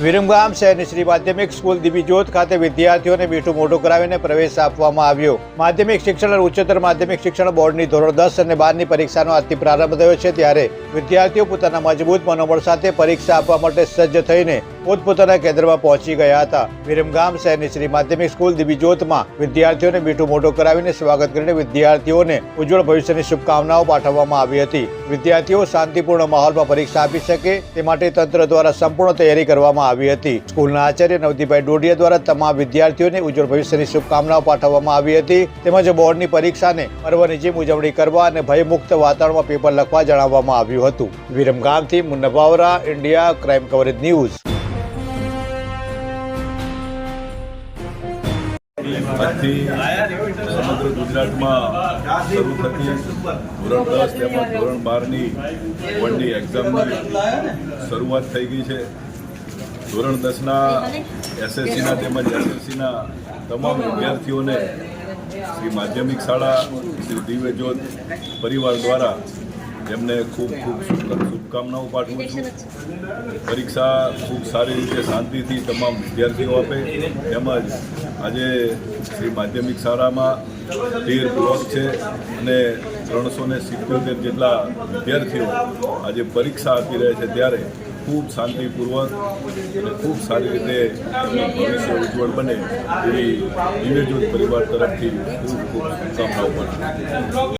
વિરમગામ શહેરની શ્રી માધ્યમિક સ્કૂલ દિબીજોત ખાતે વિદ્યાર્થીઓને મીઠું મોટું કરાવીને પ્રવેશ આપવામાં આવ્યો. માધ્યમિક શિક્ષણ અને ઉચ્ચતર માધ્યમિક શિક્ષણ બોર્ડની ધોરણ દસ અને બારની પરીક્ષાનો આજથી પ્રારંભ થયો છે ત્યારે વિદ્યાર્થીઓ પોતાના મજબૂત મનોબળ સાથે પરીક્ષા આપવા માટે સજ્જ થઈને પોતપોતાના કેન્દ્રમાં પહોંચી ગયા હતા. વિરમગામ શહેરની શ્રી માધ્યમિક સ્કૂલ દિવ્યજ્યોતમાં વિદ્યાર્થીઓને મીઠું મોટું કરાવીને સ્વાગત કરીને વિદ્યાર્થીઓને ઉજ્જવળ ભવિષ્યની શુભકામનાઓ પાઠવવામાં આવી હતી. વિદ્યાર્થીઓ શાંતિપૂર્ણ માહોલમાં પરીક્ષા આપી શકે તે માટે તંત્ર દ્વારા સંપૂર્ણ તૈયારી કરવામાં આવી હતી. સ્કૂલના આચાર્ય નવદીપભાઈ ડોડિયા દ્વારા તમામ વિદ્યાર્થીઓને ઉજ્જવળ ભવિષ્યની શુભકામનાઓ પાઠવવામાં આવી હતી. તેમજ બોર્ડની પરીક્ષાને પર્વની જેમ ઉજવણી કરવા અને ભયમુક્ત વાતાવરણમાં પેપર લખવા જણાવવામાં આવ્યું હતું. વિરમગામથી Munnabhavara, India, crime coverage news. આજથી સમગ્ર ગુજરાતમાં શરૂ થતી ધોરણ દસ તેમજ ધોરણ બારની બોર્ડની એક્ઝામની શરૂઆત થઈ ગઈ છે. ધોરણ દસના એસએસસીના તેમજ એસએસસીના તમામ વિદ્યાર્થીઓને શ્રી માધ્યમિક શાળા, શ્રી દિવ્ય જ્યોત પરિવાર દ્વારા એમને ખૂબ ખૂબ શુભકામનાઓ પાઠવું છું. પરીક્ષા ખૂબ સારી રીતે શાંતિથી તમામ વિદ્યાર્થીઓ આપે. તેમજ આજે શ્રી માધ્યમિક શાળામાં તેર બ્લોક છે અને ત્રણસો ને સિત્યોતેર જેટલા વિદ્યાર્થીઓ આજે પરીક્ષા આપી રહ્યા છે ત્યારે ખૂબ શાંતિપૂર્વક અને ખૂબ સારી રીતે ભવિષ્ય ઉજ્જવળ બને એવી દિવ્યજ્યોત પરિવાર તરફથી ખૂબ ખૂબ શુભકામનાઓ છું.